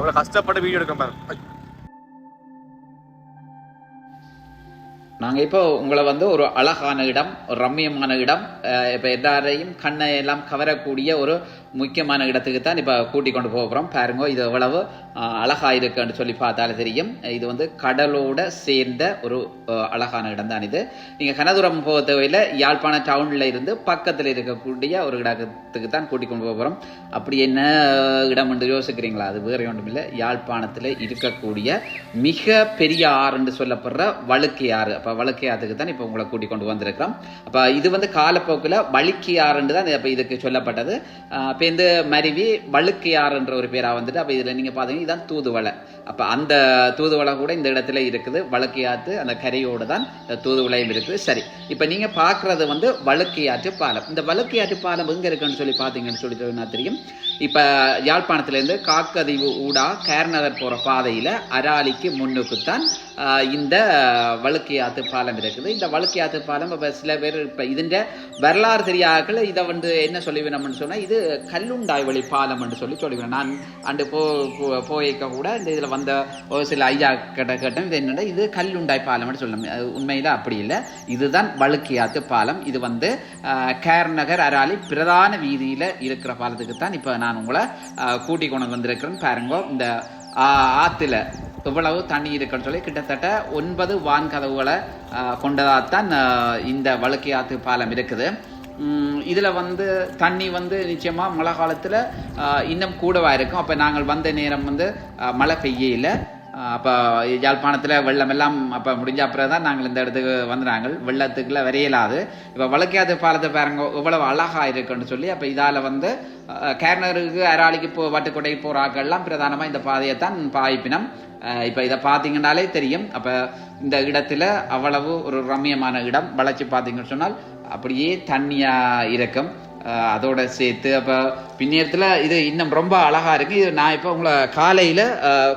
அவ்வளோ கஷ்டப்பட்டு வீடியோ எடுக்க பாருங்க நாங்கள் இப்போ உங்களை வந்து ஒரு அழகான இடம் ஒரு ரம்மியமான இடம். அஹ் இப்போ எல்லாரையும் கண்ணை எல்லாம் கவரக்கூடிய ஒரு முக்கியமான இடத்துக்கு தான் இப்போ கூட்டி கொண்டு போகிறோம் பாருங்க இது எவ்வளவு அழகாக இருக்குன்னு சொல்லி பார்த்தாலே தெரியும். இது வந்து கடலோட சேர்ந்த ஒரு அழகான இடம் தான் இது. நீங்கள் கனதுரம் போக தேவையில்லை. யாழ்ப்பாண டவுனில் இருந்து பக்கத்தில் இருக்கக்கூடிய ஒரு இடத்துக்கு தான் கூட்டிக் கொண்டு போக போகிறோம் அப்படி என்ன இடம் என்று யோசிக்கிறீங்களா? அது வேறு ஒன்றும் இல்லை. யாழ்ப்பாணத்தில் இருக்கக்கூடிய மிக பெரிய ஆறுன்னு சொல்லப்படுற வழுக்கை ஆறு. அப்போ வழுக்கை ஆற்றுக்கு தான் இப்போ உங்களை கூட்டிக் கொண்டு வந்திருக்கிறோம். அப்போ இது வந்து காலப்போக்கில் வழுக்கி ஆறுன்னு தான் இப்போ இதுக்கு சொல்லப்பட்டது. இப்போ இந்த மருவி வழுக்கை ஆறுன்ற ஒரு பேராக வந்துட்டு அப்போ இதில் நீங்கள் பார்த்தீங்கன்னா இதுதான் தூதுவளை. அப்போ அந்த தூதுவளை கூட இந்த இடத்துல இருக்குது. வழுக்கை ஆற்று அந்த கரையோடு தான் இந்த தூதுவளையும் இருக்குது. சரி. இப்போ நீங்கள் பார்க்குறது வந்து வழுக்கை பாலம். இந்த வழுக்கை ஆற்று பாலம் எங்கே இருக்குன்னு சொல்லி பார்த்தீங்கன்னு சொல்லி சொன்னா தெரியும். இப்போ யாழ்ப்பாணத்துலேருந்து காக்கதீவு ஊடா கேர்நகர் போகிற பாதையில் அராலிக்கு முன்னுக்குத்தான் இந்த வழுக்கையாத்து பாலம் இருக்குது. இந்த வழுக்கையாத்து பாலம் இப்போ சில பேர் இப்போ இதுன்ற வரலாறு தெரியாக்கள் இதை வந்து என்ன சொல்லிவிடணும்னு சொன்னால் இது கல்லுண்டாய் வழி பாலம்னு சொல்லி சொல்லிவினோம் நான் அண்டு போ போ- போயிருக்க கூட இந்த இதில் வந்த ஒரு சில ஐயா கிட்ட கேட்டோம் இது என்னடா இது கல்லுண்டாய் பாலம்னு சொல்லணும் அது உண்மையில் அப்படி இல்லை. இதுதான் வழுக்கியாத்து பாலம். இது வந்து கேர்நகர் கேர் நகர் அராலி பிரதான வீதியில் இருக்கிற பாலத்துக்கு தான் இப்போ நான் உங்களை கூட்டி கொண்டு வந்திருக்கிறேன். பாருங்க இந்த ஆ- எவ்வளவு தண்ணி இருக்குன்னு சொல்லி கிட்டத்தட்ட ஒன்பது வான்கதவுகளை கொண்டதாகத்தான் இந்த வழுக்கியாத்து பாலம் இருக்குது. இதில் வந்து தண்ணி வந்து நிச்சயமாக மழை காலத்தில் இன்னும் கூடவாக இருக்கும். அப்போ நாங்கள் வந்த நேரம் வந்து மழை பெய்யல. அப்போ யாழ்ப்பாணத்தில் வெள்ளம் எல்லாம் அப்போ முடிஞ்ச அப்புறம் தான் நாங்கள் இந்த இடத்துக்கு வந்துடுறாங்க வெள்ளத்துக்குள்ள வரையலாது. இப்போ வழக்காது பாலத்தை பாருங்க இவ்வளவு அழகாக இருக்குன்னு சொல்லி அப்போ இதால் வந்து கேர்னருக்கு அராளிக்கு போ வட்டுக்கோட்டைக்கு போகிற ஆக்கள்லாம் பிரதானமாக இந்த பாதையை தான் பாய்ப்பினம். இப்போ இதை பார்த்தீங்கன்னாலே தெரியும். அப்போ இந்த இடத்துல அவ்வளவு ஒரு ரம்மியமான இடம். வளர்ச்சி பார்த்தீங்கன்னு சொன்னால் அப்படியே தண்ணியாக இருக்கும் அதோட சேர்த்து அப்போ பின்னேரத்தில் இது இன்னும் ரொம்ப அழகாக இருக்கு. இது நான் இப்போ உங்களை காலையில்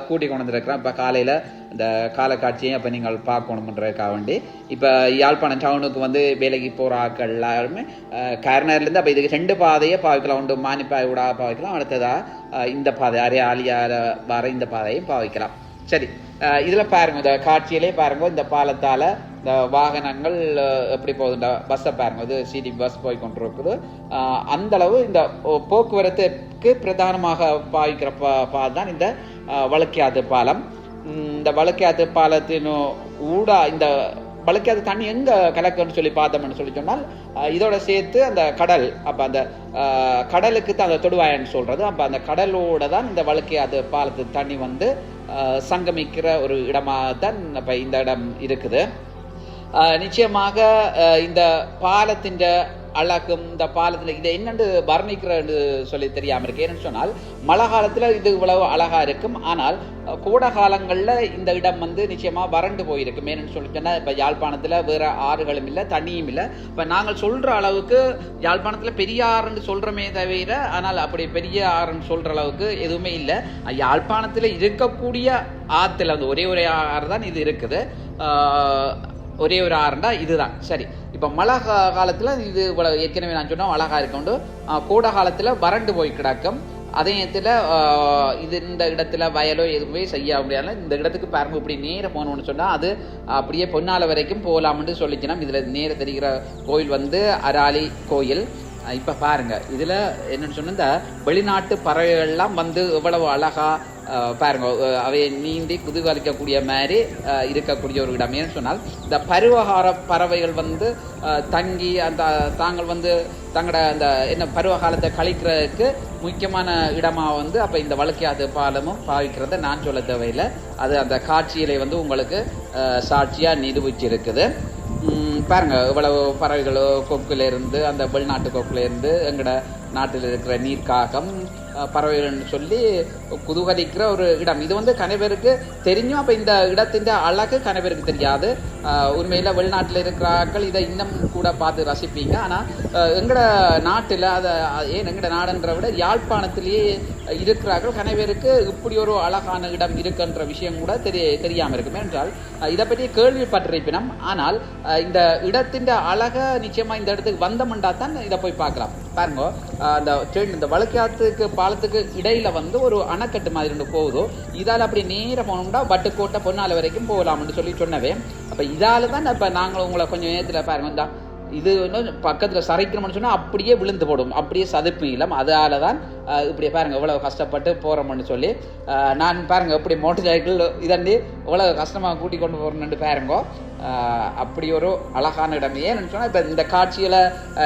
கூட்டி கொண்டு வந்துருக்கிறேன். இப்போ காலையில் இந்த காலக்காட்சியை அப்போ நீங்கள் பார்க்கணுன்றதுக்காக வேண்டி. இப்போ யாழ்ப்பாணம் டவுனுக்கு வந்து வேலைக்கு போகிற ஆட்கள் எல்லாருமே கேரனர்லேருந்து அப்போ இதுக்கு ரெண்டு பாதையை பாவிக்கலாம். உண்டு மானிப்பாய் விடா பாவிக்கலாம். அடுத்ததாக இந்த பாதை அரை ஆலியார வர இந்த பாதையும் பாவிக்கலாம். சரி இதில் பாருங்கள் இந்த காட்சியிலே பாருங்க. இந்த பாலத்தால் இந்த வாகனங்கள் எப்படி போகுது இந்த பஸ்ஸை பாருங்க. இது சிடி பஸ் போய் கொண்டிருக்குது. அந்தளவு இந்த ஓ- போக்குவரத்துக்கு பிரதானமாக பாய்க்கிற பா பால் தான் இந்த வழக்கியாது பாலம். இந்த வழுக்கையாத்து பாலத்தின் ஊடா இந்த வழக்கியாது தண்ணி எங்கே கலக்குன்னு சொல்லி பார்த்தோம்னு சொல்லி சொன்னால் இதோட சேர்த்து அந்த கடல் அப்போ அந்த கடலுக்கு தான் அந்த தொடுவாயன்னு சொல்கிறது அப்போ அந்த கடலோட தான் இந்த வழுக்கையாத பாலத்து தண்ணி வந்து சங்கமிக்கிற ஒரு இடமாக தான் இப்போ இந்த இடம் இருக்குது. நிச்சயமாக இந்த பாலத்தின் அழகும் இந்த பாலத்தில் இதை என்னென்று வர்ணிக்கிறன்னு சொல்லி தெரியாமல் இருக்கு ஏன்னு சொன்னால் மழை காலத்தில் இது இவ்வளவு அழகாக இருக்கும். ஆனால் அஹ், காலங்களில் இந்த இடம் வந்து நிச்சயமாக வறண்டு போயிருக்கும். ஏன்னு சொல்லிட்டேன்னா இப்போ யாழ்ப்பாணத்தில் வேறு ஆறுகளும் இல்லை தண்ணியும் இல்லை. இப்போ நாங்கள் சொல்கிற அளவுக்கு யாழ்ப்பாணத்தில் பெரிய ஆறுன்னு சொல்கிறோமே தவிர ஆனால் அப்படி பெரிய ஆறுன்னு சொல்கிற அளவுக்கு எதுவுமே இல்லை. யாழ்ப்பாணத்தில் இருக்கக்கூடிய ஆற்றுல அந்த ஒரே ஒரே ஆறு தான் இது இருக்குது. ஒரே ஒரு ஆறுண்டா இதுதான். சரி. இப்போ மழை காலத்தில் இது ஏற்கனவே நான் சொன்னோம் அழகாக இருக்கோண்டு கோடை காலத்தில் வறண்டு போய் கிடக்கும். அதே நேரத்தில் இது இந்த இடத்துல வயலோ எதுவுமே செய்ய முடியாது இந்த இடத்துக்கு பாருங்க இப்படி நேரம் போகணும்னு சொன்னால் அது அப்படியே பொன்னால வரைக்கும் போகலாம்னு சொல்லிக்கணும் இதில் நேர தெரிகிற கோயில் வந்து அராலி கோயில். இப்போ பாருங்கள் இதில் என்னென்னு சொன்னால் இந்த வெளிநாட்டு பறவைகள்லாம் வந்து எவ்வளவு அழகாக பாருங்க அவையை நீந்தி குதிகலிக்கக்கூடிய மாதிரி இருக்கக்கூடிய ஒரு இடம். ஏன்னு சொன்னால் இந்த பருவகார பறவைகள் வந்து தங்கி அந்த தாங்கள் வந்து தங்களோட அந்த என்ன பருவ காலத்தை கழிக்கிறதுக்கு முக்கியமான இடமாக வந்து அப்போ இந்த வழக்கியாத பாலமும் பாவிக்கிறத நான் சொல்ல தேவையில்லை. அது அந்த காட்சியிலே வந்து உங்களுக்கு சாட்சியாக நிரூபிச்சிருக்குது. பாருங்க இவ்வளவு பறவைகளோ கொக்குலேருந்து அந்த வெளிநாட்டு கொக்குலேருந்து எங்களோட நாட்டில் இருக்கிற நீர்க்காகம் பறவைகள்னு சொல்லி குதூகலிக்கிற ஒரு இடம். இது வந்து கணவருக்கு தெரிஞ்சும் அப்போ இந்த இடத்தின் அழகு கணவருக்கு தெரியாது. உண்மையில் வெளிநாட்டில் இருக்கிறார்கள் இதை இன்னும் கூட பார்த்து ரசிப்பீங்க. ஆனால் எங்களோட நாட்டில் அதை ஏன் எங்கட நாடுன்ற விட யாழ்ப்பாணத்திலேயே இருக்கிறார்கள். கணவருக்கு இப்படி ஒரு அழகான இடம் இருக்குன்ற விஷயம் கூட தெரிய தெரியாமல் இருக்கும் என்றால் இதை பற்றி கேள்விப்பட்டிருப்பினம் ஆனால் இந்த இடத்தின் அழகை நிச்சயமாக இந்த இடத்துக்கு வந்தோம்னா தான் இதை போய் பார்க்கலாம். பாருங்க அந்த train இந்த வழுக்காத்துக்கு பாலத்துக்கு இடையில வந்து ஒரு அணைக்கட்டு மாதிரி ஒன்று போகுதோ இதால் அப்படி நேரா போனோம்னா வட்டுக்கோட்டை பொன்னால வரைக்கும் போகலாம்னு சொல்லி சொன்னவே. அப்போ இதால தான் இப்போ நாங்கள் உங்களை கொஞ்சம் நேரத்தில் பாருங்க இந்த இது வந்து பக்கத்தில் சரைக்கணும்னு சொன்னால் அப்படியே விழுந்து போடும். அப்படியே சதுப்பு இல்லம் அதால தான் இப்படி பாருங்க இவ்வளோ கஷ்டப்பட்டு போகிறோம்னு சொல்லி நான் பாருங்கள் எப்படி மோட்டர் சைக்கிள் இதாண்டி இவ்வளோ கஷ்டமாக கூட்டி கொண்டு போகிறோம்னு பாருங்க. அப்படி ஒரு அழகான இடம். ஏன்னு சொன்னால் இப்போ இந்த காட்சியில்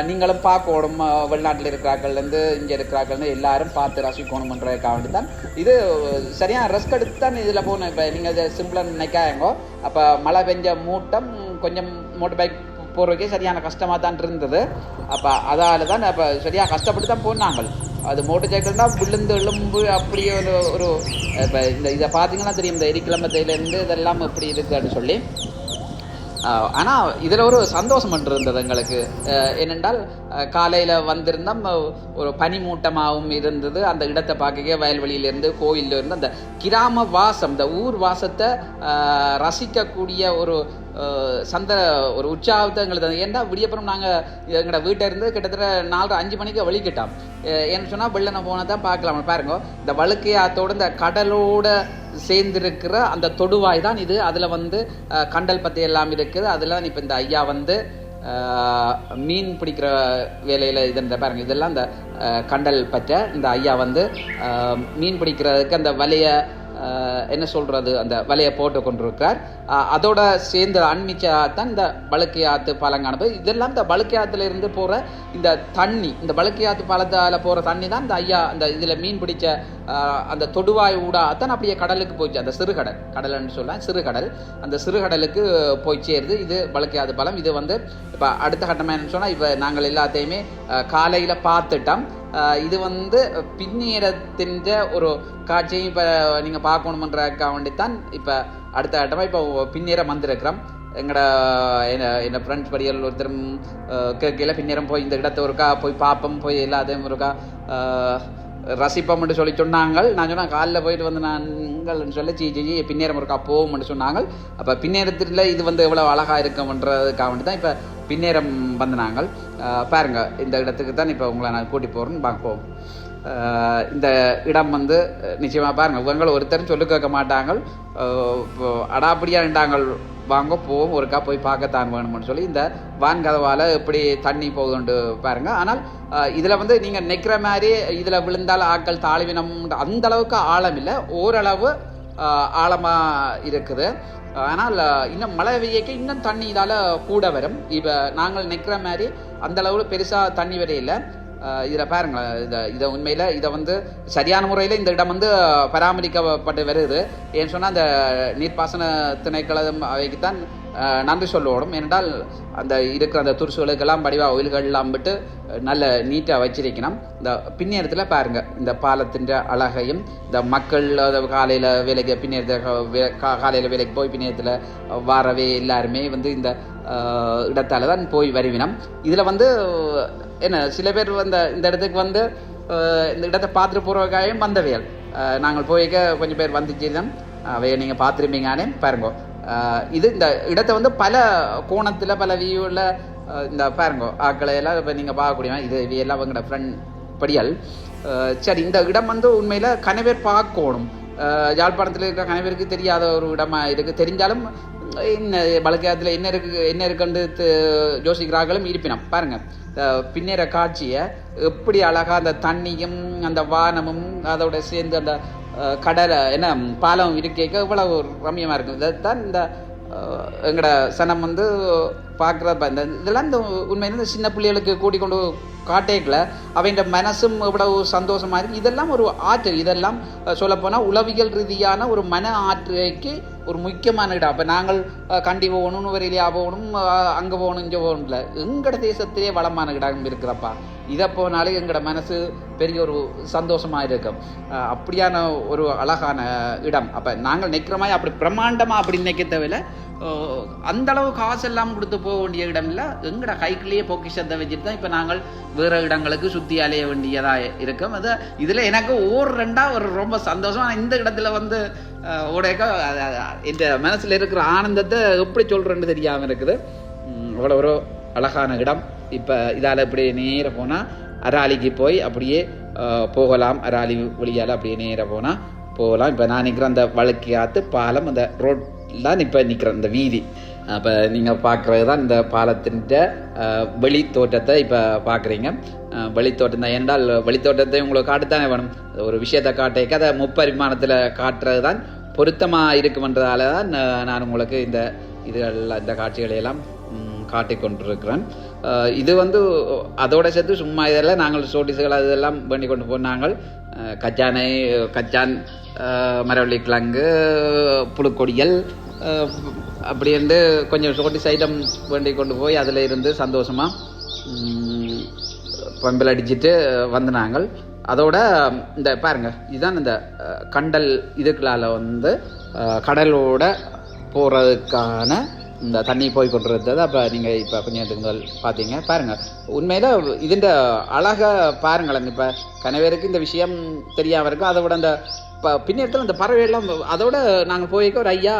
நீங்களும் பார்க்கணும் வெளிநாட்டில் வெளிநாட்டுல இங்கே இருந்து இருக்கிறார்கள்னு எல்லாரும் பார்த்து ரசிக்கணுமன்றதுக்காக வேண்டி தான் இது சரியான ரெஸ்க் எடுத்து தான் இதில் போகணும். இப்போ நீங்கள் சிம்பிளாக சிம்பிளா நினைக்காயங்கோ அப்போ மழை பெஞ்ச மூட்டம் கொஞ்சம் மோட்டர் பைக் போகிறக்கே சரியான கஷ்டமாக தான் இருந்தது. அப்போ அதால் தான் அப்போ சரியாக கஷ்டப்பட்டு தான் போனாங்க அது மோட்டர் சைக்கிள்னால் விழுந்து எலும்பு அப்படியே ஒரு ஒரு இப்போ இந்த இதை பார்த்தீங்கன்னா தெரியும். இந்த எரிக்கிழமத்தையிலேருந்து இதெல்லாம் எப்படி இருக்குதுன்னு சொல்லி. ஆனால் இதில் ஒரு சந்தோஷம் இருந்தது எங்களுக்கு. ஏனென்றால் காலையில் வந்திருந்தோம் ஒரு பனிமூட்டமாகவும் இருந்தது. அந்த இடத்தை பார்க்க வயல்வெளியிலேருந்து கோயில்ல இருந்து அந்த கிராம வாசம் இந்த ஊர் வாசத்தை ரசிக்கக்கூடிய ஒரு சந்த ஒரு உற்சாகத்தை எங்களுக்கு ஏன்னா விடியப்புறம் நாங்கள் எங்களோட வீட்டை இருந்து கிட்டத்தட்ட நாலு அஞ்சு மணிக்கு வலிக்கிட்டோம் ஏன்னு சொன்னால் வெள்ளனை போனால் தான் பார்க்கலாம்? பாருங்க இந்த வழுக்கையாத்தோடு இந்த கடலோட சேர்ந்திருக்கிற அந்த தொடுவாய் தான் இது. அதில் வந்து கண்டல் பற்றி எல்லாம் இருக்குது. அதில் இப்போ இந்த ஐயா வந்து மீன் பிடிக்கிற வேலையில் இது இந்த பாருங்கள் இதெல்லாம் அந்த கண்டல் பற்ற இந்த ஐயா வந்து மீன் பிடிக்கிறதுக்கு அந்த வலையை என்ன சொல்கிறது அந்த வலையை போட்டு கொண்டிருக்கிறார். அதோட சேர்ந்து அண்மிச்சா தான் இந்த பழுக்கை ஆற்று பாலங்கானது இதெல்லாம் இந்த பழுக்கை ஆத்துல இருந்து போகிற இந்த தண்ணி இந்த பழுக்கை ஆற்று பாலத்தால் போகிற தண்ணி தான் இந்த ஐயா அந்த இதில் மீன் பிடிச்ச அந்த தொடுவாய் ஊடாகத்தான் தான் அப்படியே கடலுக்கு போயிடுச்சு. அந்த சிறுகடல் கடல்னு சொல்லலாம் சிறுகடல். அந்த சிறுகடலுக்கு போய் சேருது இது பழுக்கை ஆத்து பாலம். இது வந்து இப்போ அடுத்த கட்டமாக என்னன்னு சொன்னால் இப்போ நாங்கள் எல்லாத்தையுமே காலையில் பார்த்துட்டோம். இது வந்து பின்னீடத்தின்ற ஒரு காட்சியும் இப்போ நீங்கள் பார்க்கணுமன்றக்காக வேண்டித்தான் இப்போ அடுத்த கட்டமாக இப்போ பின்னேரம் வந்திருக்கிறோம். எங்களோட என்ன என்ன ஃப்ரெண்ட்ஸ் படிகள் ஒருத்தரும் கேட்கல பின்னேரம் போய் இந்த இடத்த ஒருக்கா போய் பார்ப்போம் போய் எல்லாத்தையும் ஒருக்கா ரசிப்போம்னு சொல்லி சொன்னாங்க நான் சொன்னேன் காலைல போயிட்டு வந்து நாங்கள்னு சொல்லி ஜி ஜி ஜி பின்னேரம் ஒருக்கா போவோம்னு சொன்னாங்க அப்போ பின்னேரத்தில் இது வந்து எவ்வளோ அழகாக இருக்கும்ன்றதுக்காக வேண்டி தான் இப்போ பின்னேரம் வந்து நாங்கள் பாருங்கள் இந்த இடத்துக்கு தான் இப்போ உங்களை நான் கூட்டி போகிறேன்னு பார்ப்போம். இந்த இடம் வந்து நிச்சயமாக பாருங்கள் இவங்க ஒருத்தரும் சொல்லி கேட்க மாட்டாங்க அடாப்படியாக நின்றாங்கள் வாங்க போவோம் ஒருக்கா போய் பார்க்கத்தான் வேணும்னு சொல்லி இந்த வான் கதவால் எப்படி தண்ணி போகுதுண்டு பாருங்கள் ஆனால் இதில் வந்து நீங்கள் நிற்கிற மாதிரி இதில் விழுந்தால் ஆட்கள் தாழ்வினம் அந்த அளவுக்கு ஆழம் இல்லை. ஓரளவு ஆழமாக இருக்குது. ஆனால் இன்னும் மழை பெய்யக்க இன்னும் தண்ணி இதால் கூட வரும். இப்போ நாங்கள் நிற்கிற மாதிரி அந்த பெருசாக தண்ணி வரையில. இதில் பாருங்களேன் இதை இதை உண்மையில் இதை வந்து சரியான முறையில் இந்த இடம் வந்து பராமரிக்கப்பட்டு வருது. ஏன்னு சொன்னால் அந்த நீர்ப்பாசன திணைக்களம் அவைக்கு தான் நன்றி சொல்லணும் ஏனென்றால் அந்த இருக்கிற அந்த துருசுகளுக்கெல்லாம் படிவா ஒயில்கள்லாம் விட்டு நல்ல நீட்டாக வச்சிருக்கணும். இந்த பின்னேரத்தில் பாருங்கள் இந்த பாலத்தின் அழகையும் இந்த மக்கள் காலையில் வேலைக்கு பின்னேரத்தில் காலையில் வேலைக்கு போய் பின்னேரத்தில் வாரவே எல்லாருமே வந்து இந்த இடத்தால் தான் போய் வருவினம். இதில் வந்து என்ன சில பேர் வந்த இந்த இடத்துக்கு வந்து இந்த இடத்தை பார்த்துட்டு போகிறவக்காயும் வந்தவையல் நாங்கள் போய்க்க கொஞ்சம் பேர் வந்துச்சு தான் அவையை நீங்கள் பார்த்துருப்பீங்கன்னே பாருங்க. இது இந்த இடத்தை வந்து பல கோணத்தில் பல வியூவில் இந்த பாருங்க ஆக்களை எல்லாம் இப்போ நீங்கள் பார்க்கக்கூடிய இது இவையெல்லாம் எங்களோட ஃப்ரெண்ட் படியல் சரி இந்த இடம் வந்து உண்மையில் கனவே பார்க்கணும். யாழ்ப்பாணத்தில் இருக்கிற அனைவருக்கு தெரியாத ஒரு இடமா இருக்கு. தெரிஞ்சாலும் என்ன வழக்கத்தில் என்ன இருக்கு என்ன இருக்குன்னு யோசிக்கிறார்களும் இருப்பினம். பாருங்க. பின்னேற காட்சியை எப்படி அழகாக அந்த தண்ணியும் அந்த வானமும் அதோட சேர்ந்து அந்த கடலை என்ன பாலம் இருக்க இவ்வளவு ரம்யமாக இருக்கும். தான் இந்த எங்கட சனம் வந்து பார்க்குறப்ப இந்த இதெல்லாம் இந்த உண்மையில இந்த சின்ன பிள்ளைகளுக்கு கூட்டி கொண்டு காட்டேக்கல அவங்க மனசும் எவ்வளவு சந்தோஷமா இருக்குது இதெல்லாம் ஒரு ஆற்றல். இதெல்லாம் சொல்லப்போனால் உளவியல் ரீதியான ஒரு மன ஆற்றலைக்கு ஒரு முக்கியமான இடம். அப்போ நாங்கள் கண்டி போகணும் வரையிலையா போகணும் அங்கே போகணும் இங்கே போகணும்ல. எங்கட தேசத்திலே வளமான இடம் இருக்கிறப்பா. இதை போனாலே எங்களோட மனசு பெரிய ஒரு சந்தோஷமாக இருக்கும். அப்படியான ஒரு அழகான இடம். அப்போ நாங்கள் நிற்கிற மாதிரி அப்படி பிரம்மாண்டமாக அப்படி நிற்க தேவையில்ல. அந்த அளவு காசு எல்லாம் கொடுத்து போக வேண்டிய இடம் இல்லை எங்கட கைக்குள்ளேயே பொக்கிஷத்தை வச்சுட்டு தான் இப்போ நாங்கள் வேறு இடங்களுக்கு சுற்றி அலைய வேண்டியதாக இருக்கும். அது இதில் எனக்கு ஓர் ரெண்டாக ஒரு ரொம்ப சந்தோஷம். ஆனால் இந்த இடத்துல வந்து உடையக்க இந்த மனசில் இருக்கிற ஆனந்தத்தை எப்படி சொல்கிறேன்னு தெரியாமல் இருக்குது. அவ்வளோ ஒரு அழகான இடம். இப்போ இதால் இப்படி நேர போனால் அராலிக்கு போய் அப்படியே போகலாம். அராலி வழியால் அப்படியே நேராக போனால் போகலாம். இப்போ நான் நிற்கிறேன் அந்த வழுக்கியாத்து பாலம் அந்த ரோட் தான் இப்போ நிற்கிறேன் இந்த வீதி. அப்போ நீங்கள் பார்க்குறது தான் இந்த பாலத்தின் வெளி தோட்டத்தை இப்போ பார்க்குறீங்க வெளித்தோட்டம் தான். என்றால் வெளித்தோட்டத்தை உங்களுக்கு காட்டுத்தானே வேணும். ஒரு விஷயத்தை காட்டேக்க அதை முப்பரிமாணத்தில் காட்டுறது தான் பொருத்தமாக இருக்குமென்றதால தான் நான் உங்களுக்கு இந்த இதுகள் இந்த காட்சிகளையெல்லாம் காட்டிக்கொண்டிருக்கிறேன். இது வந்து அதோட சேர்த்து சும்மா இதெல்லாம் நாங்கள் சோட்டிஸுகள் அதெல்லாம் பண்ணி கொண்டு போனாங்கள் கச்சானை கச்சான் மரவள்ளி கிழங்கு புழுக்கொடியல் அப்படி இருந்து கொஞ்சம் சோட்டிஸ் ஐட்டம் வேண்டி கொண்டு போய் அதில் இருந்து சந்தோஷமாக பம்பில் அடிச்சுட்டு வந்து நாங்கள். அதோட இந்த பாருங்கள் இதுதான் இந்த கண்டல் இதுக்களால் வந்து கடலோட போகிறதுக்கான இந்த தண்ணி போய் கொண்டிருந்தது. அப்போ நீங்கள் இப்போ கொஞ்சம் இதுங்கள் பார்த்தீங்க பாருங்கள் உண்மையில் இதுண்ட அழகை பாருங்களேன். இப்போ கணவருக்கு இந்த விஷயம் தெரியாமல் இருக்கும் அதை விட அந்த இப்போ பின்னத்தில் அந்த பறவையெல்லாம் அதோட நாங்கள் போயிருக்க ஒரு ஐயா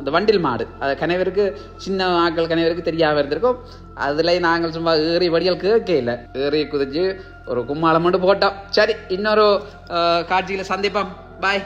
இந்த வண்டில் மாடு. அது கணவருக்கு சின்ன ஆட்கள் கணவருக்கு தெரியாமல் இருந்திருக்கும். அதில் நாங்கள் சும்மா ஏறி வடிகள் கேட்க இல்லை. ஏறி குதிச்சு ஒரு கும்மாளம் மட்டும் போட்டோம். சரி இன்னொரு காட்சியில் சந்திப்போம். பாய்